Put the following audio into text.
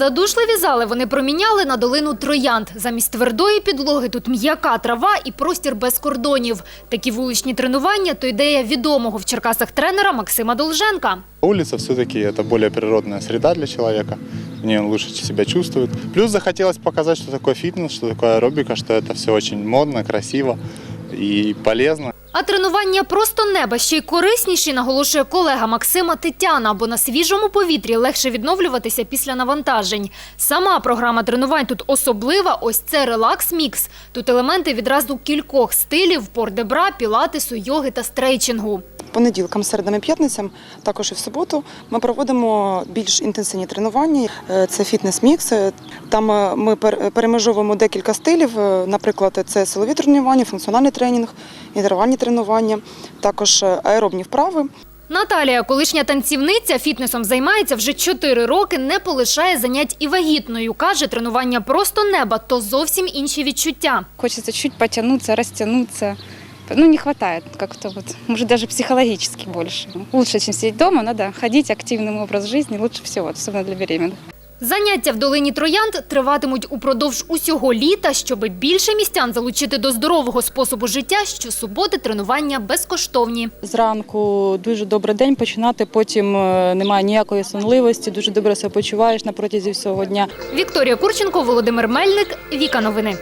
Задушливі зали вони проміняли на долину троянд. Замість твердої підлоги тут м'яка трава і простір без кордонів. Такі вуличні тренування – то ідея відомого в Черкасах тренера Максима Долженка. Улица все-таки это более природная среда для человека. В ней он лучше себя чувствует. Плюс захотелось показать, что такое фитнес, что такое аэробика, что это все очень модно, красиво и полезно. А тренування просто неба ще й корисніші, наголошує колега Максима Тетяна, бо на свіжому повітрі легше відновлюватися після навантажень. Сама програма тренувань тут особлива, ось це релакс-мікс. Тут елементи відразу кількох стилів – пордебра, пілатесу, йоги та стрейчингу. Понеділкам, середам і п'ятницям, також і в суботу, ми проводимо більш інтенсивні тренування. Е, Це фітнес-мікс. Е, Там е, ми пер- перемежовуємо декілька стилів. Наприклад, це силові тренування, функціональний тренінг, інтервальні тренування, також аеробні вправи. Наталія, колишня танцівниця, фітнесом займається вже 4 роки, не полишає занять і вагітною. Каже, тренування просто неба – то зовсім інші відчуття. Хочется чуть потянуться, растянуться. Ну, не хватает как-то вот, может, даже психологически больше. Лучше, чем сидеть дома, надо ходить, активным образ жизни, лучше всего, особенно для беременных. Заняття в долині Троянд триватимуть упродовж усього літа, щоби більше містян залучити до здорового способу життя. Щосуботи тренування безкоштовні. Зранку дуже добрий день починати, потім е, немає ніякої сонливості, дуже добре себе почуваєш на протязі всього дня. Вікторія Курченко, Володимир Мельник, Віка Новини.